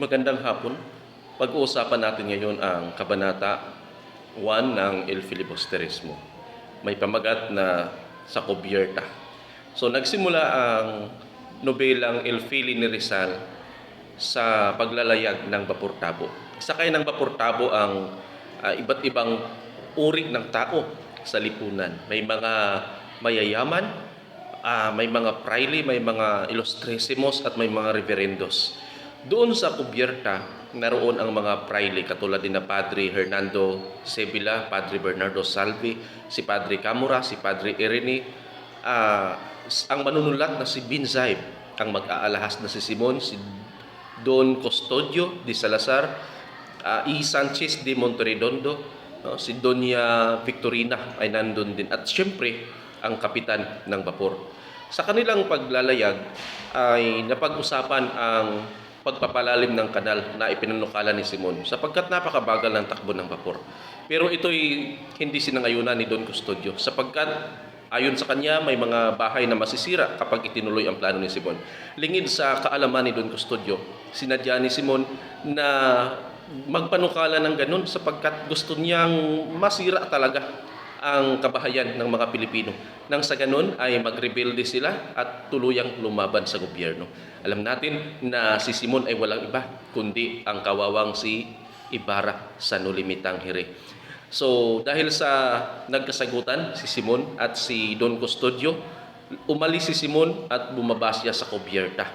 Magandang hapon. Pag-uusapan natin ngayon ang Kabanata 1 ng El Filibusterismo. May pamagat na sa Cubierta. So nagsimula ang nobelang El Fili ni Rizal sa paglalayag ng Bapurtabo. Sakay ng Bapurtabo ang ah, iba't ibang uri ng tao sa lipunan. May mga mayayaman, ah, may mga praile, may mga ilustresimos at may mga reverendos. Doon sa Cubierta, naroon ang mga praile katulad din na Padre Hernando Sevilla, Padre Bernardo Salvi, si Padre Camora, si Padre Irene, ah, ang manunulat na si Binzaib, ang mag-aalahas na si Simon, si Don Custodio de Salazar, ah, E. Sanchez de Monteredondo, no, si Doña Victorina ay nandun din. At syempre, ang kapitan ng bapor. Sa kanilang paglalayag ay napag-usapan ang pagpapalalim ng kanal na ipinanukala ni Simon sapagkat napakabagal ng takbo ng bapor. Pero ito'y hindi sinangayunan ni Don Custodio sapagkat ayon sa kanya may mga bahay na masisira kapag itinuloy ang plano ni Simon. Lingid sa kaalaman ni Don Custodio, sinadya ni Simon na magpanukala ng ganun sapagkat gusto niyang masira talaga ang kabahayan ng mga Pilipino. Nang sa ganun ay magrebelde sila at tuluyang lumaban sa gobyerno. Alam natin na si Simon ay walang iba kundi ang kawawang si Ibarra sa Nulimitang Hiri. So dahil sa nagkasagutan si Simon at si Don Custodio, umalis si Simon at bumaba siya sa Cubierta.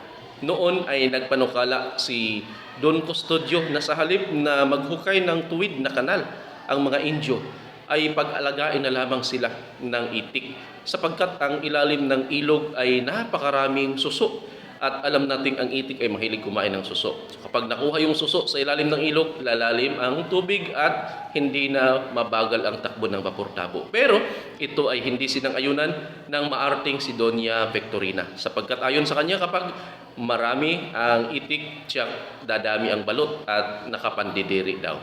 Noon ay nagpanukala si Don Custodio na sa halip na maghukay ng tuwid na kanal ang mga Indio ay pag-alagain na lamang sila ng itik sapagkat ang ilalim ng ilog ay napakaraming suso at alam nating ang itik ay mahilig kumain ng suso. So kapag nakuha yung suso sa ilalim ng ilog, lalalim ang tubig at hindi na mabagal ang takbo ng vapor tabo. Pero ito ay hindi sinang-ayunan ng maarting si Doña Victorina sapagkat ayon sa kanya kapag marami ang itik, tiyak, dadami ang balot at nakapandidiri daw.